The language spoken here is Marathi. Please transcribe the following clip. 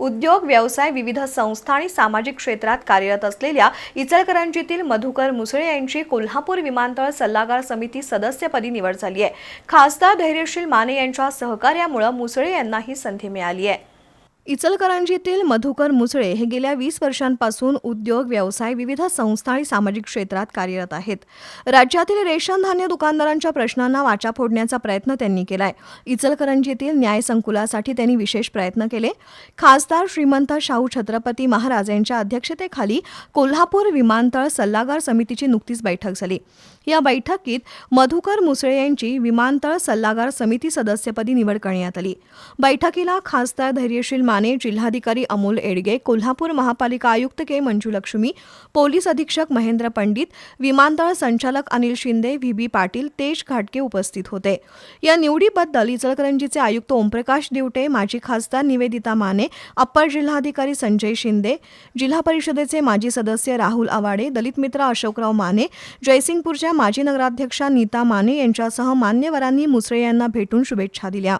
उद्योग व्यवसाय विविध संस्था आणि सामाजिक क्षेत्रात कार्यरत असलेल्या इचलकरंजीतील मधुकर मुसळे यांची कोल्हापूर विमानतळ सल्लागार समिती सदस्यपदी निवड झाली आहे. खासदार धैर्यशील माने यांच्या सहकार्यामुळे मुसळे यांना ही संधी मिळाली आहे. इचलकरंजीतील मधुकर मुसळे हे गेल्या वीस वर्षांपासून उद्योग व्यवसाय विविध संस्था आणि सामाजिक क्षेत्रात कार्यरत आहेत. राज्यातील रेशन धान्य दुकानदारांच्या प्रश्नांना वाचा फोडण्याचा प्रयत्न त्यांनी केलाय. इचलकरंजीतील न्याय संकुलासाठी त्यांनी विशेष प्रयत्न केले. खासदार श्रीमंत शाहू छत्रपती महाराज यांच्या अध्यक्षतेखाली कोल्हापूर विमानतळ सल्लागार समितीची नुकतीच बैठक झाली. या बैठकीत मधुकर मुसळे यांची विमानतळ सल्लागार समिती सदस्यपदी निवड करण्यात आली. बैठकीला खासदार धैर्यशील जिल्हाधिकारी अमोल एडगे कोल्हापूर महापालिका आयुक्त के मंजुलक्ष्मी पोलीस अधीक्षक महेंद्र पंडित विमानतळ संचालक अनिल शिंदे व्ही बी पाटील तेज घाटके उपस्थित होते. या निवडीबद्दल इचलकरंजीचे आयुक्त ओमप्रकाश दिवटे माजी खासदार निवेदिता माने अप्पर जिल्हाधिकारी संजय शिंदे जिल्हा परिषदेचे माजी सदस्य राहुल आवाडे दलित मित्र अशोकराव माने जयसिंगपूरच्या माजी नगराध्यक्षा नीता माने यांच्यासह मान्यवरांनी मुसळे यांना भेटून शुभेच्छा दिल्या.